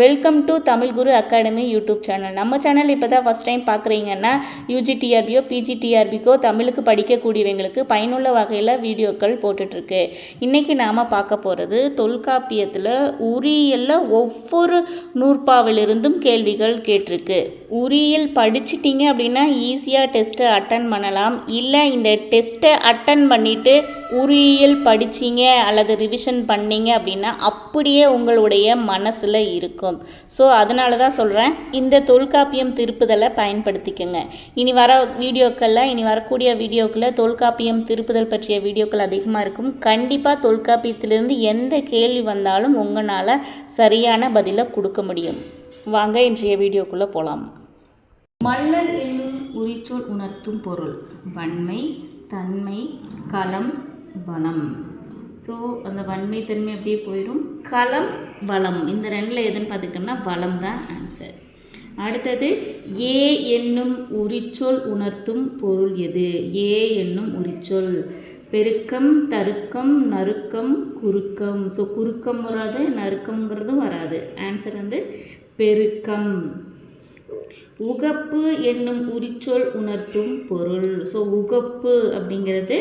Welcome to Tamil Guru academy YouTube channel நம்ம channel இப்போ தான் ஃபஸ்ட் டைம் பார்க்குறீங்கன்னா யூஜிடிஆர்பியோ பிஜிடிஆர்பிக்கோ தமிழுக்கு படிக்கக்கூடியவங்களுக்கு பயனுள்ள வகையில் வீடியோக்கள் போட்டுட்ருக்கு. இன்றைக்கி நாம் பார்க்க போகிறது தொல்காப்பியத்தில் உரியலில் ஒவ்வொரு நூற்பாவிலிருந்தும் கேள்விகள் கேட்டிருக்கு. உரியல் படிச்சிட்டிங்க அப்படின்னா ஈஸியாக டெஸ்ட்டை அட்டன் பண்ணலாம். இல்லை இந்த டெஸ்ட்டை அட்டன் பண்ணிவிட்டு உரியல் படிச்சீங்க அல்லது ரிவிஷன் பண்ணீங்க அப்படின்னா அப்படியே உங்களுடைய மனசில் இருக்கும். ஸோ அதனால தான் சொல்கிறேன் இந்த தொல்காப்பியம் திருப்புதலை பயன்படுத்திக்கோங்க. இனி வர வீடியோக்களில் இனி வரக்கூடிய வீடியோக்களில் தொல்காப்பியம் திருப்புதல் பற்றிய வீடியோக்கள் அதிகமாக இருக்கும். கண்டிப்பாக தொல்காப்பியத்திலிருந்து எந்த கேள்வி வந்தாலும் உங்களால் சரியான பதிலை கொடுக்க முடியும். வாங்க இன்றைய வீடியோக்குள்ளே போகலாம் மல்லல் என்னும் உரிச்சொல் உணர்த்தும் பொருள். வன்மை தன்மை களம் வனம். ஸோ அந்த வன்மை தன்மை அப்படியே போயிடும் களம் வளம். இந்த ரெண்டில் எதுன்னு பார்த்துக்கிட்டோம்னா வளம் தான் ஆன்சர் அடுத்தது ஏ என்னும் உரிச்சொல் உணர்த்தும் பொருள் எது? ஏ என்னும் உரிச்சொல். பெருக்கம் தருக்கம் நறுக்கம் குறுக்கம். ஸோ குறுக்கம் வராது நறுக்கம்ங்கிறதும் வராது. ஆன்சர் வந்து பெருக்கம். உகப்பு என்னும் உரிச்சொல் உணர்த்தும் பொருள். ஸோ உகப்பு அப்படிங்கிறது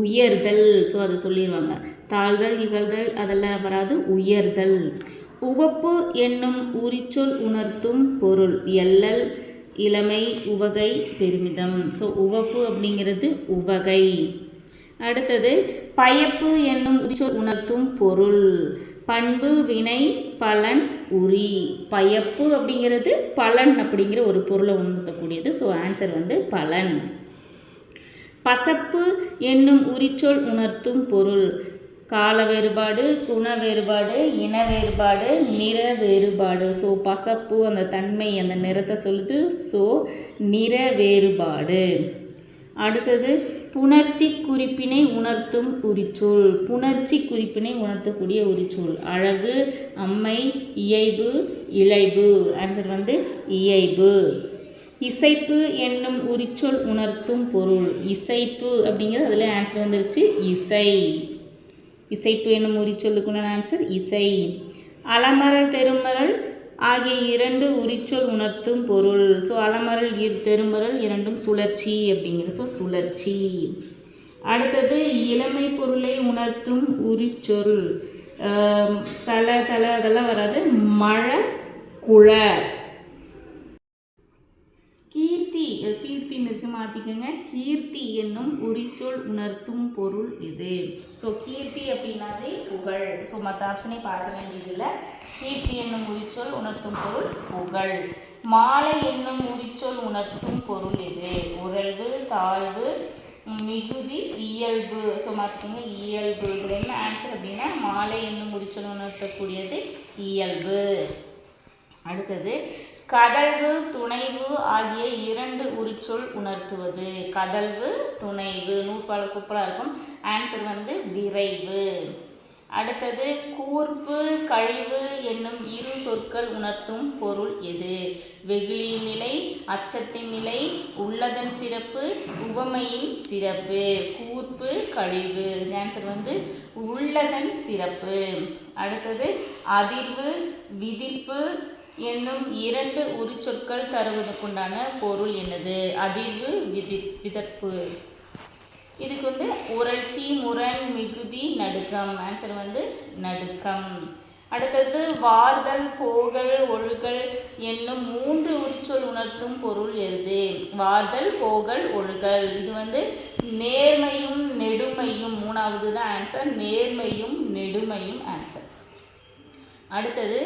உயர்தல். ஸோ அதை சொல்லிடுவாங்க தாழ்தல் இகழ்தல் அதெல்லாம் வராது. உயர்தல். உவப்பு என்னும் உரிச்சொல் உணர்த்தும் பொருள். எல்லல் இளமை உவகை பெருமிதம். ஸோ உவப்பு அப்படிங்கிறது உவகை. அடுத்தது பயப்பு என்னும் உரிச்சொல் உணர்த்தும் பொருள். பண்பு வினை பலன் உரி பயப்பு அப்படிங்கிறது பலன் அப்படிங்கிற ஒரு பொருளை உணர்த்தக்கூடியது. ஸோ ஆன்சர் வந்து பலன். பசப்பு என்னும் உரிச்சொல் உணர்த்தும் பொருள். கால வேறுபாடு குண வேறுபாடு இன வேறுபாடு நிற வேறுபாடு. ஸோ பசப்பு அந்த தன்மை அந்த நிறத்தை சொல்லுது. ஸோ நிற வேறுபாடு. அடுத்தது புணர்ச்சி குறிப்பினை உணர்த்தும் உரிச்சொல். புணர்ச்சி குறிப்பினை உணர்த்தக்கூடிய உரிச்சொல். அழகு அம்மை இயைபு இழைவு ஆன்சர் வந்து இயைபு. இசைப்பு என்னும் உரிச்சொல் உணர்த்தும் பொருள். இசைப்பு அப்படிங்கிறது அதில் ஆன்சர் வந்துருச்சு. இசை. இசைப்பு என்னும் உரிச்சொல்லுக்குள்ள ஆன்சர் இசை. அலமரல் தெருமரல் ஆகிய இரண்டு உரிச்சொல் உணர்த்தும் பொருள். ஸோ அலமரல் இரு தெருமரல் இரண்டும் சுழற்சி அப்படிங்கிறது ஸோ சுழற்சி. அடுத்தது இளமை பொருளை உணர்த்தும் உரிச்சொல். தல தலை அதெல்லாம் வராது. மழை குழ. கீர்த்தி சீர்த்தின்னு இருக்கு மாற்றிக்கோங்க கீர்த்தி என்னும் உரிச்சொல் உணர்த்தும் பொருள் இது. ஸோ கீர்த்தி அப்படின்னாலே புகழ். ஸோ மற்ற ஆப்ஷனே பார்க்க வேண்டியதில்லை. கீர்த்தி என்னும் உரிச்சொல் உணர்த்தும் பொருள் புகழ். மாலை என்னும் உரிச்சொல் உணர்த்தும் பொருள் இது உறழ்வு தாழ்வு மிகுதி இயல்பு. ஸோ பார்த்துக்கோங்க இயல்பு. இதில் என்ன ஆன்சர் அப்படின்னா மாலை என்னும் உரிச்சொல் உணர்த்தக்கூடியது இயல்பு. அடுத்தது கதழ்வு துணைவு ஆகிய இரண்டு உரிச்சொல் உணர்த்துவது. கதழ்வு துணைவு. நூற்பால சூப்பராக இருக்கும். ஆன்சர் வந்து விரைவு. அடுத்தது கூர்ப்பு கழிவு என்னும் இரு சொற்கள் உணர்த்தும் பொருள் எது? வெகுளியின் நிலை அச்சத்தின் நிலை உள்ளதன் சிறப்பு உவமையின் சிறப்பு. கூர்ப்பு கழிவு ஆன்சர் வந்து உள்ளதன் சிறப்பு. அடுத்தது அதிர்வு விதிர்ப்பு என்னும் இரண்டு உரிச்சொற்கள் தருவதற்குண்டான பொருள் என்னது? அதிர்வு விதி விதர்ப்பு. இதுக்கு வந்து உரட்சி முரண் மிகுதி நடுக்கம். ஆன்சர் வந்து நடுக்கம். அடுத்தது வார்தல் போகல் ஒழுகல் என்னும் மூன்று உரிச்சொல் உணர்த்தும் பொருள் எது வார்தல் போகல் ஒழுகல். இது வந்து நேர்மையும் நெடுமையும். மூணாவது தான் ஆன்சர் நேர்மையும் நெடுமையும் ஆன்சர் அடுத்தது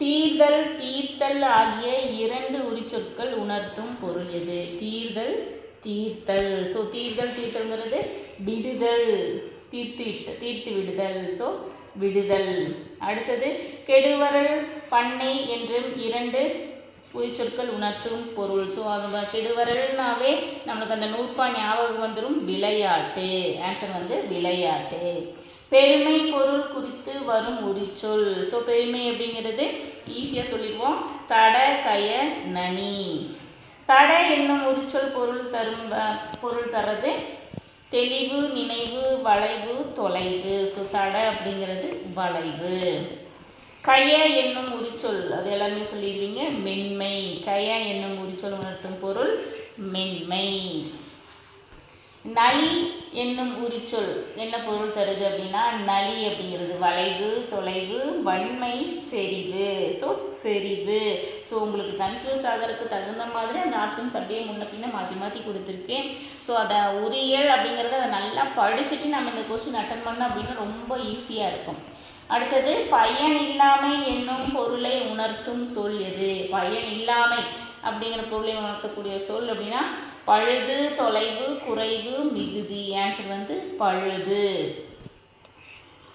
தீர்தல் தீர்த்தல் ஆகிய இரண்டு உரிச்சொற்கள் உணர்த்தும் பொருள் எது? தீர்தல் தீர்த்தல். ஸோ தீர்தல் தீர்த்தல்ங்கிறது விடுதல் தீர்த்து விட்டு தீர்த்து விடுதல். ஸோ விடுதல். அடுத்தது கெடுவரல் பண்ணை என்றும் இரண்டு உயிர்ச்சொற்கள் உணர்த்தும் பொருள். ஸோ அது கெடுவரல்னாவே நம்மளுக்கு அந்த நூற்பா ஞாபகம் வந்துடும் விளையாட்டு. ஆன்சர் வந்து விளையாட்டு. பெருமை பொருள் குறித்து வரும் உரிச்சொல். ஸோ பெருமை அப்படிங்கிறது ஈஸியாக சொல்லிடுவோம். தட கய நனி. தடை என்னும் உரிச்சொல் பொருள் தரும் பொருள் தர்றது தெளிவு நினைவு வளைவு தொலைவு. ஸோ தடை அப்படிங்கிறது வளைவு. கய என்னும் உரிச்சொல் அது எல்லாமே சொல்லிடுவீங்க. மென்மை. கய என்னும் உரிச்சொல் உணர்த்தும் பொருள் மென்மை. நல் என்னும் உரிச்சொல் என்ன பொருள் தருது அப்படின்னா நலி அப்படிங்கிறது வளைவு தொலைவு வன்மை செறிவு. ஸோ செறிவு. ஸோ உங்களுக்கு கன்ஃபியூஸ் ஆகிறதுக்கு தகுந்த மாதிரி அந்த ஆப்ஷன்ஸ் அப்படியே முன்ன பின்ன மாற்றி மாற்றி கொடுத்துருக்கேன். ஸோ அதை உரியல் அப்படிங்கிறத அதை நல்லா படிச்சுட்டு நம்ம இந்த கொஸ்டின் அட்டன் பண்ணோம் அப்படின்னா ரொம்ப ஈஸியாக இருக்கும். அடுத்தது பயன் இல்லாமை என்னும் பொருளை உணர்த்தும் சொல் எது? பயன் இல்லாமை அப்படிங்கிற பொருளை உணர்த்தக்கூடிய சொல் அப்படின்னா பழுது தொலைவு குறைவு மிகுதி. ஆன்சர் வந்து பழுது.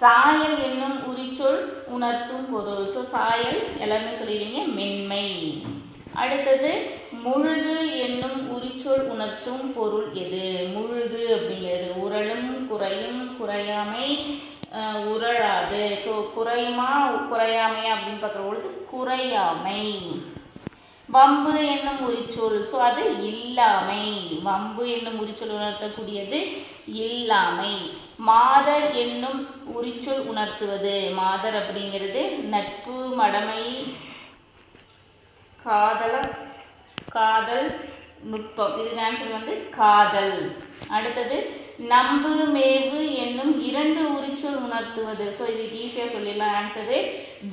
சாயல் என்னும் உரிச்சொல் உணர்த்தும் பொருள். ஸோ சாயல் எல்லாருமே சொல்லிடுவீங்க மென்மை. அடுத்தது முழுது என்னும் உரிச்சொல் உணர்த்தும் பொருள் எது? முழுது அப்படிங்கிறது உரளும் குறையும் குறையாமை உரளாது ஸோ குறையுமா குறையாமை அப்படின்னு பார்க்குற பொழுது குறையாமை. வம்பு என்னும் உரிச்சொல். ஸோ அது இல்லாமை. வம்பு என்னும் உரிச்சொல் உணர்த்தக்கூடியது இல்லாமை. மாதர் என்னும் உரிச்சொல் உணர்த்துவது. மாதர் அப்படிங்கிறது நட்பு மடமை காதல காதல் நுட்பம். இதுக்கு ஆன்சர் வந்து காதல். அடுத்தது நம்பு மேவு என்னும் இரண்டு உரிச்சொல் உணர்த்துவது. ஸோ இது ஈஸியாக சொல்லிடலாம். ஆன்சரு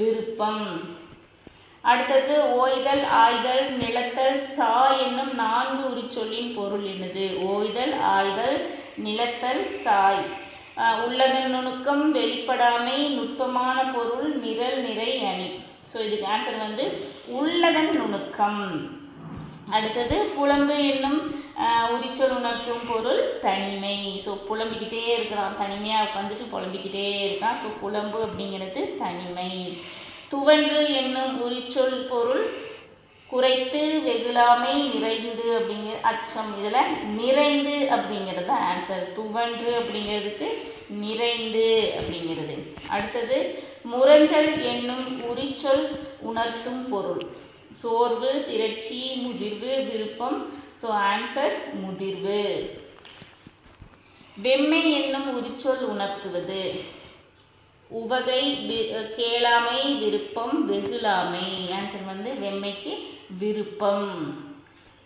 விருப்பம். அடுத்தது ஓய்தல் ஆய்தல் நிலத்தல் சா என்னும் நான்கு உரிச்சொல்லின் பொருள் என்னது? ஓய்தல் ஆய்தல் நிலத்தல் சாய். உள்ளதன் நுணுக்கம் வெளிப்படாமை நுட்பமான பொருள் நிரல் நிறை அணி. ஸோ இதுக்கு ஆன்சர் வந்து உள்ளதன் நுணுக்கம். அடுத்தது புலம்பு என்னும் உரிச்சொல் உணர்த்தும் பொருள் தனிமை. ஸோ புலம்பிக்கிட்டே இருக்கிறான். தனிமையாக உட்காந்துட்டு புலம்பிக்கிட்டே இருக்கான். ஸோ புலம்பு அப்படிங்கிறது தனிமை. துவன்று என்னும் உரிச்சொல் பொருள் குறைத்து வெகுளாமை நிறைந்து அப்படிங்கிற அச்சம் இதில் நிறைந்து அப்படிங்கிறது தான் ஆன்சர் துவன்று அப்படிங்கிறதுக்கு நிறைந்து அப்படிங்கிறது. அடுத்தது முரஞ்சல் என்னும் உரிச்சொல் உணர்த்தும் பொருள். சோர்வு திரட்சி முதிர்வு விருப்பம். ஸோ ஆன்சர் முதிர்வு. வெம்மை என்னும் உரிச்சொல் உணர்த்துவது. உவகை கேளாமை விருப்பம் வெகுளாமை. ஆன்சர் வந்து வெம்மைக்கு விருப்பம்.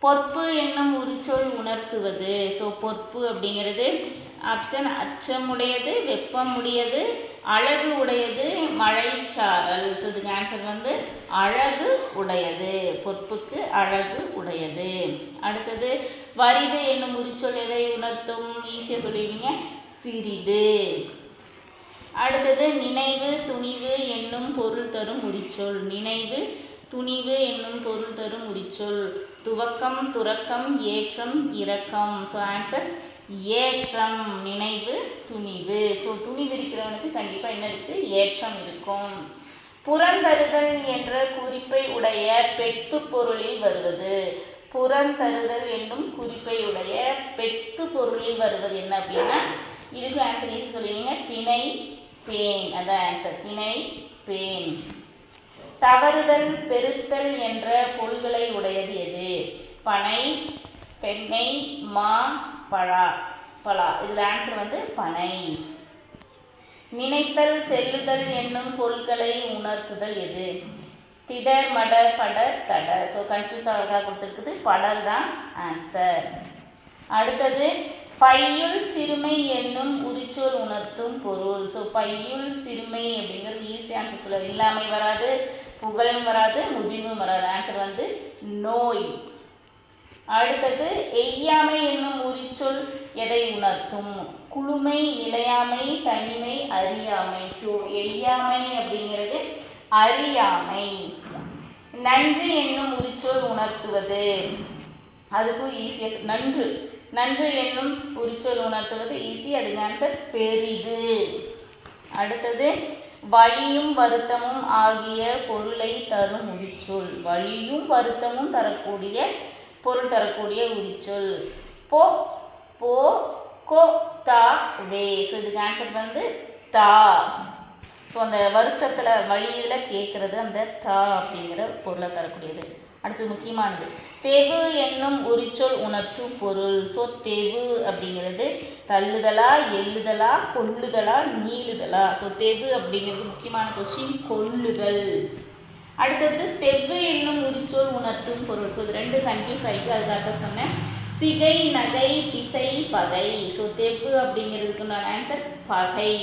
பொற்பு என்னும் உரிச்சொல் உணர்த்துவது. ஸோ பொற்பு அப்படிங்கிறது ஆப்ஷன் அச்சமுடையது வெப்பமுடையது அழகு உடையது மழைச்சாரல். ஸோ இதுக்கு ஆன்சர் வந்து அழகு உடையது. பொற்புக்கு அழகு உடையது. அடுத்தது வரிது என்னும் உரிச்சொல் எதை உணர்த்தும்? ஈஸியாக சொல்லிடுவீங்க. சிறிது. அடுத்தது நினைவு துணிவு என்னும் பொருள் தரும் உரிச்சொல். நினைவு துணிவு என்னும் பொருள் தரும் உரிச்சொல். துவக்கம் துறக்கம் ஏற்றம் இரக்கம். ஸோ ஆன்சர் ஏற்றம் நினைவு துணிவு. ஸோ துணிவு இருக்கிறவனுக்கு கண்டிப்பாக என்ன இருக்குது ஏற்றம் இருக்கும். புறந்தருதல் என்ற குறிப்பை உடைய பெட்டு பொருளில் வருவது. புறந்தருதல் என்னும் குறிப்பை உடைய பெட்டு பொருளில் வருவது என்ன அப்படின்னா இதுக்கு ஆன்சர் ஈஸி சொல்லுவீங்க பிணை பேன் அதான் ஆன்சர் பிணை பேன். தவறுதல் பெருத்தல் என்ற பொருள்களை உடையது எது? பனை பெண்ணை மா பழா பலா. இதில் ஆன்சர் வந்து பனை. நினைத்தல் செல்லுதல் என்னும் பொருட்களை உணர்த்துதல் எது? திடர் மடர் படர் தடர். ஸோ கன்ஃபியூஸ் ஆகிறதா கொடுத்துருக்குது. படர் தான் ஆன்சர் அடுத்தது பையுள் சிறுமை என்னும் உரிச்சொல் உணர்த்தும் பொருள். ஸோ பையுள் சிறுமை அப்படிங்கிறது ஈஸி ஆன்சர் சொல்ல இல்லாமை வராது புகழும் வராது முதிர்வும் வராது. ஆன்சர் வந்து நோய். அடுத்தது எய்யாமை என்னும் உரிச்சொல் எதை உணர்த்தும்? குளுமை நிலையாமை தனிமை அறியாமை. ஸோ எய்யாமை அப்படிங்கிறது அறியாமை. நன்றி என்னும் உரிச்சொல் உணர்த்துவது. அதுக்கும் ஈஸியாக நன்று. நன்று என்னும் உரிச்சொல் உணர்த்துவது ஈஸி அதுக்கு ஆன்சர் பெரிது. அடுத்தது வலியும் வருத்தமும் ஆகிய பொருளை தரும் உரிச்சொல். வலியும் வருத்தமும் தரக்கூடிய பொருள் தரக்கூடிய உரிச்சொல். போ போ கோ தா வே. ஸோ இதுக்கு ஆன்சர் வந்து தா ஸோ அந்த வருத்தத்தில் வழியில் கேட்குறது அந்த தா அப்படிங்கிற பொருளை தரக்கூடியது. அடுத்து முக்கியமானது. தெவு என்னும் உரிச்சொல் உணர்த்தும் பொருள். ஸோ தெவு அப்படிங்கிறது தள்ளுதலா எள்ளுதலா கொள்ளுதலா நீளுதலா. ஸோ தெவு அப்படிங்கிறது முக்கியமான கொஸ்டின் கொள்ளுதல். அடுத்தது தெவு என்னும் உரிச்சொல் உணர்த்தும் பொருள். ஸோ இது ரெண்டு கன்ஃபியூஸ் ஆகிட்டு அதுக்காக சொன்னேன். சிகை நகை திசை பகை. ஸோ தெவு அப்படிங்கிறதுக்கு நான் ஆன்சர் பகை.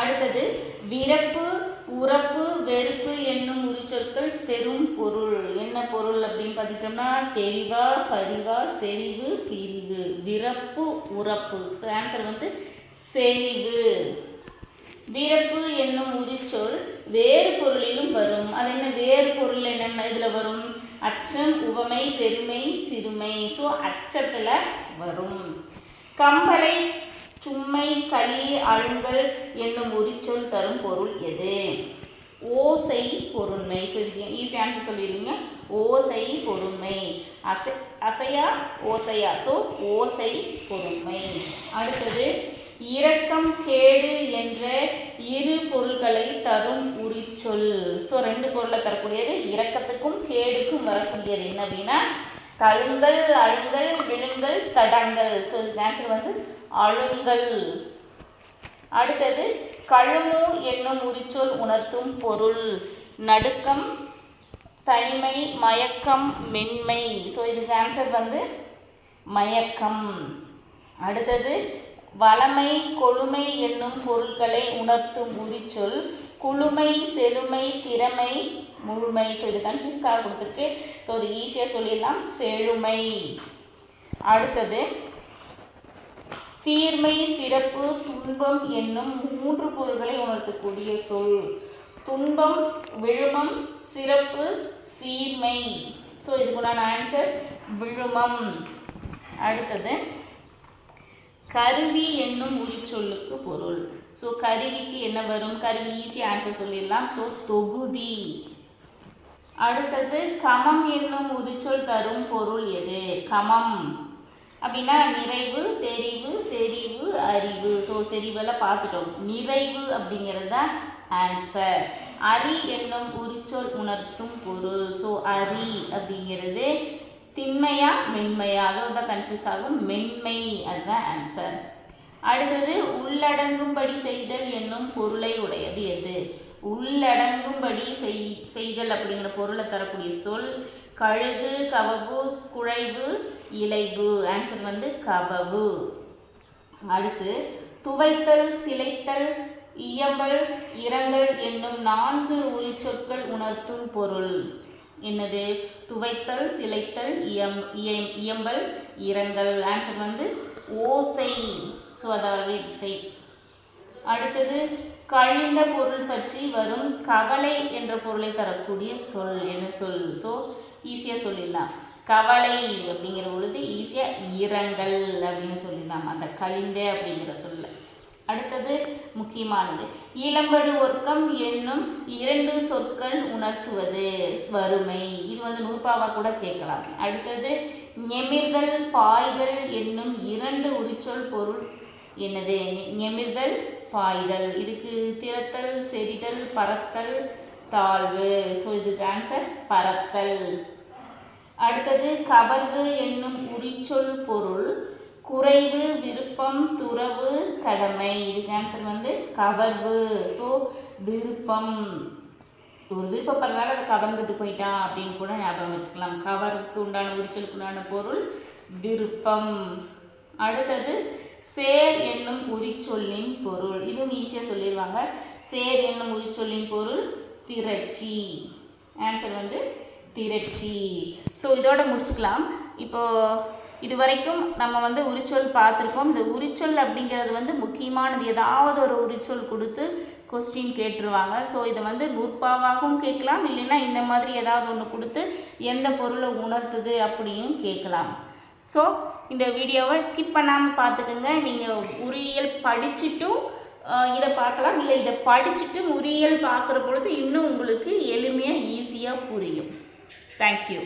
அடுத்தது விரப்பு உறப்பு வெறுப்பு என்னும் உரிச்சொற்கள் பெரும் பொருள். என்ன பொருள் அப்படின்னு பார்த்துட்டோம்னா தெரிவா பரிவா செறிவு பிரிவு. விரப்பு உறப்பு. ஸோ ஆன்சர் வந்து செறிவு. விரப்பு என்னும் உரிச்சொல் வேறு பொருளிலும் வரும். அது என்ன வேறு பொருள் என்ன இதில் வரும்? அச்சம் உவமை பெருமை சிறுமை. ஸோ அச்சத்தில் வரும். கம்பளை சும்மை களி அழுங்கல் என்னும் உரிச்சொல் தரும் பொருள் எது? ஓசை பொருண்மை. ஸோ இதுக்கு ஈஸி ஆன்சர் சொல்லிடுவீங்க ஓசை பொருண்மை. அசை அசையா? ஓசையா. ஸோ ஓசை பொருண்மை. அடுத்தது இரக்கம் கேடு என்ற இரு பொருள்களை தரும் உரிச்சொல். ஸோ ரெண்டு பொருளை தரக்கூடியது இரக்கத்துக்கும் கேடுக்கும் வரக்கூடியது என்ன அப்படின்னா தழுங்கல் அழுங்கல் விழுங்கல் தடங்கள் ஸோ இதுக்கு ஆன்சர் வந்து அழுங்கள். அடுத்தது கழுமு என்னும் உரிச்சொல் உணர்த்தும் பொருள். நடுக்கம் தனிமை மயக்கம் மென்மை. ஸோ இதுக்கு ஆன்சர் வந்து மயக்கம். அடுத்தது வளமை கொழுமை என்னும் பொருட்களை உணர்த்தும் உரிச்சொல். குளுமை செழுமை திறமை முழுமை. ஸோ இது கன்ஃபியூஸ்க்காக கொடுத்துருக்கு. ஸோ இது ஈஸியாக சொல்லிடலாம். செழுமை. அடுத்தது சீர்மை சிறப்பு துன்பம் என்னும் மூன்று பொருள்களை உணர்த்தக்கூடிய சொல். துன்பம் விழுமம் சிறப்பு சீர்மை. So இதுக்குண்டான answer விழுமம். அடுத்தது கருவி என்னும் உரிச்சொல்லுக்கு பொருள். ஸோ கருவிக்கு என்ன வரும்? கருவி ஈஸி ஆன்சர் சொல்லிடலாம். ஸோ தொகுதி. அடுத்தது கமம் என்னும் உரிச்சொல் தரும் பொருள் எது? கமம். அப்படின்னா நிறைவு தெரிவு செறிவு அறிவு. ஸோ செறிவெல்லாம் பார்த்துட்டோம். நிறைவு அப்படிங்கிறது தான் ஆன்சர் அரி என்னும் உரிச்சொல் உணர்த்தும் பொருள். ஸோ அரி அப்படிங்கிறது திண்மையா மென்மையா. அதுவும் தான் கன்ஃபியூஸ் ஆகும். மென்மை அதுதான் ஆன்சர் அடுத்தது உள்ளடங்கும்படி செய்தல் என்னும் பொருளை உடையது எது? உள்ளடங்கும்படி செய் செய்தல் அப்படிங்கிற பொருளை தரக்கூடிய சொல் கழுகு கவவு குழைவு இலைவு. ஆன்சர் வந்து கவவு. அடுத்து துவைத்தல் சிலைத்தல் இயம்பல் இரங்கல் என்னும் நான்கு உரிச்சொற்கள் உணர்த்தும் பொருள். என்னது? துவைத்தல் சிலைத்தல் இயம் இயம் இயம்பல் இரங்கல். ஆன்சர் வந்து ஓசை. ஸோ அதாவது இசை. அடுத்தது கழிந்த பொருள் பற்றி வரும் கவலை என்ற பொருளை தரக்கூடிய சொல். என்ன சொல்? ஸோ ஈஸியாக சொல்லிடலாம். கவலை அப்படிங்கிற பொழுது ஈஸியாக ஈரங்கள் அப்படின்னு சொல்லிடலாம். அந்த கழிந்த அப்படிங்கிற சொல்ல. அடுத்தது முக்கியமானது. இளம்படு ஒர்க்கம் என்னும் இரண்டு சொற்கள் உணர்த்துவது வறுமை. இது வந்து நூற்பாவாக கூட கேட்கலாம். அடுத்தது நெமிர்தல் பாய்தல் என்னும் இரண்டு உரிச்சொல் பொருள் என்னது? நெமிர்தல் பாய்தல். இதுக்கு திறத்தல் செறிதல் பறத்தல் தாழ்வு. ஸோ இதுக்கு ஆன்சர் பறத்தல் அடுத்தது கவர்வு என்னும் உரிச்சொல் பொருள் குறைவு விருப்பம் துறவு கடமை. இதுக்கு ஆன்சர் வந்து கவர்வு. ஸோ விருப்பம். ஒரு விருப்பப்படுறதால அதை கவர்ந்துட்டு போயிட்டான் அப்படின்னு கூட ஞாபகம் வச்சுக்கலாம். கவருக்கு உண்டான உரிச்சலுக்கு உண்டான பொருள் விருப்பம். அடுத்தது சேர் என்னும் உரிச்சொல்லின் பொருள். இதுவும் ஈஸியாக சொல்லிடுவாங்க சேர் என்னும் உரிச்சொல்லின் பொருள் திரட்சி. ஆன்சர் வந்து திரட்சி. ஸோ இதோட முடிச்சுக்கலாம். இப்போது இது வரைக்கும் நம்ம வந்து உரிச்சொல் பார்த்துருக்கோம். இந்த உரிச்சொல் அப்படிங்கிறது வந்து முக்கியமானது. ஏதாவது ஒரு உரிச்சொல் கொடுத்து கொஸ்டின் கேட்டுருவாங்க. ஸோ இதை வந்து நூற்பாவாகவும் கேட்கலாம். இல்லைன்னா இந்த மாதிரி ஏதாவது ஒன்று கொடுத்து எந்த பொருளை உணர்த்துது அப்படியும் கேட்கலாம். ஸோ இந்த வீடியோவை ஸ்கிப் பண்ணாமல் பார்த்துக்கோங்க. நீங்கள் உரியல் படிச்சுட்டும் இதை பார்க்கலாம். இல்லை இதை படிச்சுட்டு முறியல் பார்க்குற பொழுது இன்னும் உங்களுக்கு எளிமையாக ஈஸியாக புரியும். தேங்க்யூ